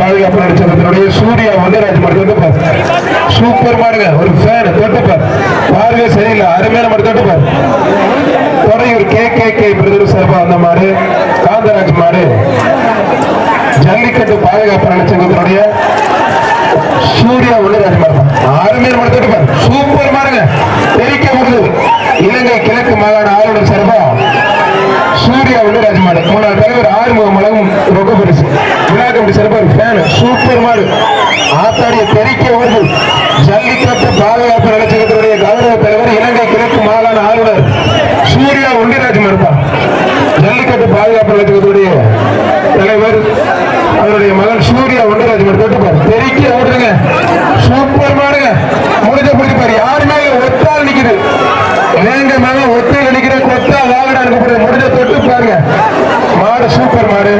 பாதுகாப்பு நடிச்சகத்தினுடைய சூர்யா வந்து மட்டும் தொட்டுப்பார் சூப்பர் மாடுங்க ஒரு ஃபேன் தொட்டுப்பார் பாருங்க சரியில்லை அருமையான மட்டும் தொட்டுப்பார் Thuraiyur K K K brother சார்பா வந்த மாடு காந்தராஜ் மாடு. ஜல்லிக்கட்டு பாதுகாப்பு நடிச்சகத்தினுடைய சூர்யா உள்ளராஜ் மாடு அருமையான மட்டும் தொட்டுப்பார் சூப்பர் மாடுங்க தெரிக்க முடியுது இலங்கை கிழக்கு மாகாண ஆளுநர் சார்பா சூர்யா உள்ளராஜ் மாடு. முன்னாள் தலைவர் ஆறுமுகம் மலகும் ரொக்க பெருசு. ஏற்பாடு ஆத்தாடி பெருக்கி அவர்கள் ஜல்லிக்கட்டு பாதுகாப்பு நலச்சங்கத்தினுடைய கௌரவ தலைவர் இலங்கை கிழக்கு மாகாண ஆளுநர் சூர்யா ஒண்டிராஜ் மறுப்பா ஜல்லிக்கட்டு பாதுகாப்பு நலச்சங்கத்துடைய தலைவர் அவருடைய மகன் சூர்யா ஒண்டிராஜ் மறுப்பார் பெருக்கி ஓடுறங்க சூப்பர் மாடுங்க முடிஞ்ச பிடிப்பாரு யாருமே ஒத்தால் நிக்குது? இலங்கை மேல ஒத்தையில் நிக்கிற கொத்தா வாகனம் அனுப்பப்படுது முடிஞ்ச தொட்டு பாருங்க. மாடு சூப்பர் மாடு.